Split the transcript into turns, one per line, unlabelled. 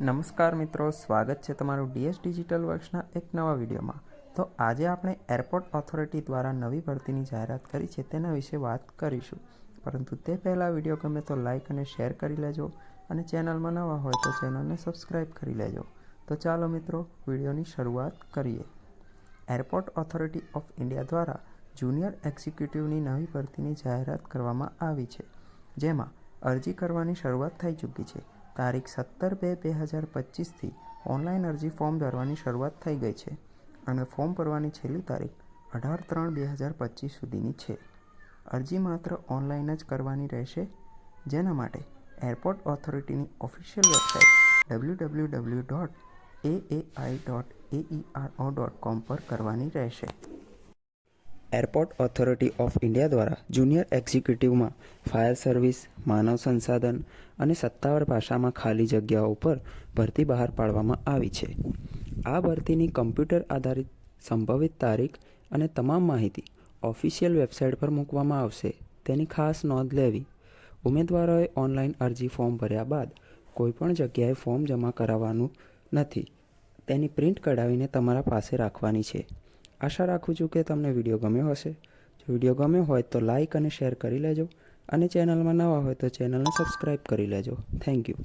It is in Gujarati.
નમસ્કાર મિત્રો, સ્વાગત છે તમારું ડીએસ ડિજિટલ વર્ક્સના એક નવા વિડીયોમાં. તો આજે આપણે એરપોર્ટ ઓથોરિટી દ્વારા નવી ભરતીની જાહેરાત કરી છે તેના વિશે વાત કરીશું. પરંતુ તે પહેલાં વીડિયો ગમે તો લાઇક અને શેર કરી લેજો અને ચેનલમાં નવા હોય તો ચેનલને સબસ્ક્રાઈબ કરી લેજો. તો ચાલો મિત્રો, વિડીયોની શરૂઆત કરીએ. એરપોર્ટ ઓથોરિટી ઓફ ઇન્ડિયા દ્વારા જુનિયર એક્ઝિક્યુટિવની નવી ભરતીની જાહેરાત કરવામાં આવી છે, જેમાં અરજી કરવાની શરૂઆત થઈ ચૂકી છે. તારીખ સત્તર બે બે હજાર પચીસથી ઓનલાઈન અરજી ફોર્મ ભરવાની શરૂઆત થઈ ગઈ છે અને ફોર્મ ભરવાની છેલ્લી તારીખ અઢાર ત્રણ બે હજાર પચીસ સુધીની છે. અરજી માત્ર ઓનલાઈન જ કરવાની રહેશે, જેના માટે airport ઓથોરિટીની official website W W W dot A I dot aero dot com પર કરવાની રહેશે. એરપોર્ટ ઓથોરિટી ઓફ ઇન્ડિયા દ્વારા જુનિયર એક્ઝિક્યુટિવમાં ફાયર સર્વિસ, માનવ સંસાધન અને સત્તાવાર ભાષામાં ખાલી જગ્યાઓ પર ભરતી બહાર પાડવામાં આવી છે. આ ભરતીની કમ્પ્યુટર આધારિત સંભવિત તારીખ અને તમામ માહિતી ઓફિશિયલ વેબસાઇટ પર મૂકવામાં આવશે. તેની ખાસ નોંધ લેવી. ઉમેદવારોએ ઓનલાઈન અરજી ફોર્મ ભર્યા બાદ કોઈપણ જગ્યાએ ફોર્મ જમા કરાવવાનું નથી. તેની પ્રિન્ટ કઢાવીને તમારા પાસે રાખવાની છે. આશા રાખું છું કે તમને વીડિયો ગમ્યો હશે. જો વીડિયો ગમ્યો હોય તો લાઇક અને શેર કરી લેજો અને ચેનલમાં નવા હોય તો ચેનલને સબસ્ક્રાઈબ કરી લેજો. Thank you.